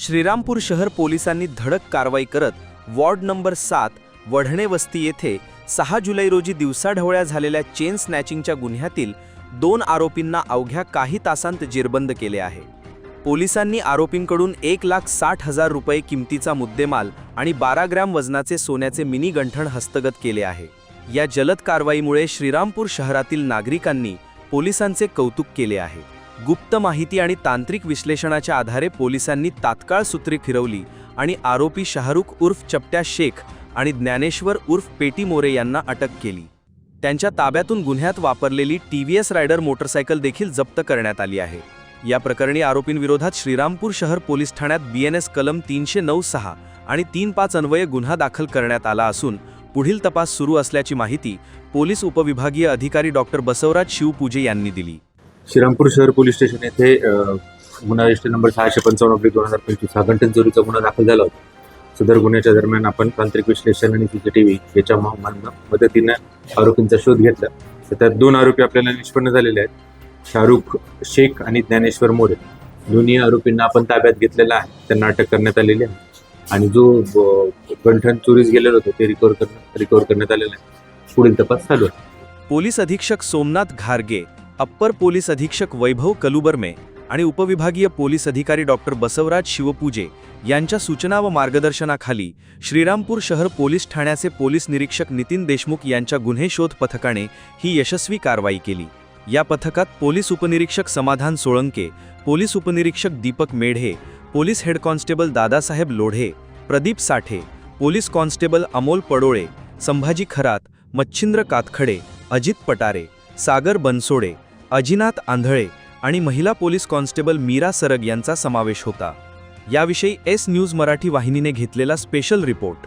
श्रीरामपूर शहर पोलिसांनी धडक कारवाई करत वॉर्ड नंबर सात वढणे वस्ती येथे सहा जुलै रोजी दिवसाढवळ्या झालेल्या चेन स्नॅचिंगच्या गुन्ह्यातील दोन आरोपींना अवघ्या काही तासांत जेरबंद केले आहे. पोलिसांनी आरोपींकडून एक लाख साठ हजार रुपये किमतीचा मुद्देमाल आणि बारा ग्रॅम वजनाचे सोन्याचे मिनी गंठण हस्तगत केले आहे. या जलद कारवाईमुळे श्रीरामपूर शहरातील नागरिकांनी पोलिसांचे कौतुक केले आहे. गुप्त माहिती आणि तांत्रिक विश्लेषणाच्या आधारे पोलिसांनी तात्काळ सूत्रे फिरवली आणि आरोपी शाहरुख उर्फ चपट्या शेख आणि ज्ञानेश्वर उर्फ पेटी मोरे यांना अटक केली. त्यांच्या ताब्यातून गुन्ह्यात वापरलेली T V S Raider motorcycle देखील जप्त करण्यात आली आहे. या प्रकरणी आरोपींविरोधात श्रीरामपूर शहर पोलीस ठाण्यात बी एन एस कलम तीनशे नऊ सहा आणि तीन पाच अन्वये गुन्हा दाखल करण्यात आला असून पुढील तपास सुरू असल्याची माहिती पोलीस उपविभागीय अधिकारी डॉक्टर बसवराज शिवपूजे यांनी दिली. श्रीरामपूर शहर पोलीस स्टेशन येथे अ, गुन्हा रजिस्टर नंबर सहाशे पंचावन्न ऑब्लिक दोन हजार पंचवीस हा घंटन चोरीचा गुन्हा दाखल झाला होता. सदर गुन्ह्याच्या दरम्यान आपण तांत्रिक विश्लेषण आणि सीसीटीव्ही याच्या म- म- मदतीने आरोपींचा शोध घेतला. तर त्यात दोन आरोपी आपल्याला निष्पन्न झालेले आहेत. शाहरुख शेख आणि ज्ञानेश्वर मोरे. दोन्ही आरोपींना आपण ताब्यात घेतलेला आहे. त्यांना अटक करण्यात आलेली आहे. आणि जो ब- गंठन चोरीस गेलेलं होतं ते रिकवर करण्यात रिकवर करण्यात आलेलं आहे. पुढील तपास चालू आहे. पोलीस अधीक्षक सोमनाथ घारगे अप्पर पोलीस अधीक्षक वैभव कलुबर्मे आणि उपविभागीय पोलीस अधिकारी डॉक्टर बसवराज शिवपूजे यांच्या सूचना व मार्गदर्शनाखाली श्रीरामपूर शहर पोलीस ठाण्याचे पोलीस निरीक्षक नितीन देशमुख यांच्या गुन्हे शोध पथकाने ही यशस्वी कारवाई केली. या पथकात पोलीस उपनिरीक्षक समाधान सोळंके पोलीस उपनिरीक्षक Deepak Medhe police head constable Dadasaheb Lodhe Pradeep Sathe police constable Amol Padole Sambhaji Kharat Machhindra Katkhade Ajit Patare Sagar Bansode Ajinath Andhale आणि महिला पोलीस कॉन्स्टेबल मीरा सरग यांचा समावेश होता. याविषयी एस न्यूज मराठी वाहिनीने घेतलेला स्पेशल रिपोर्ट.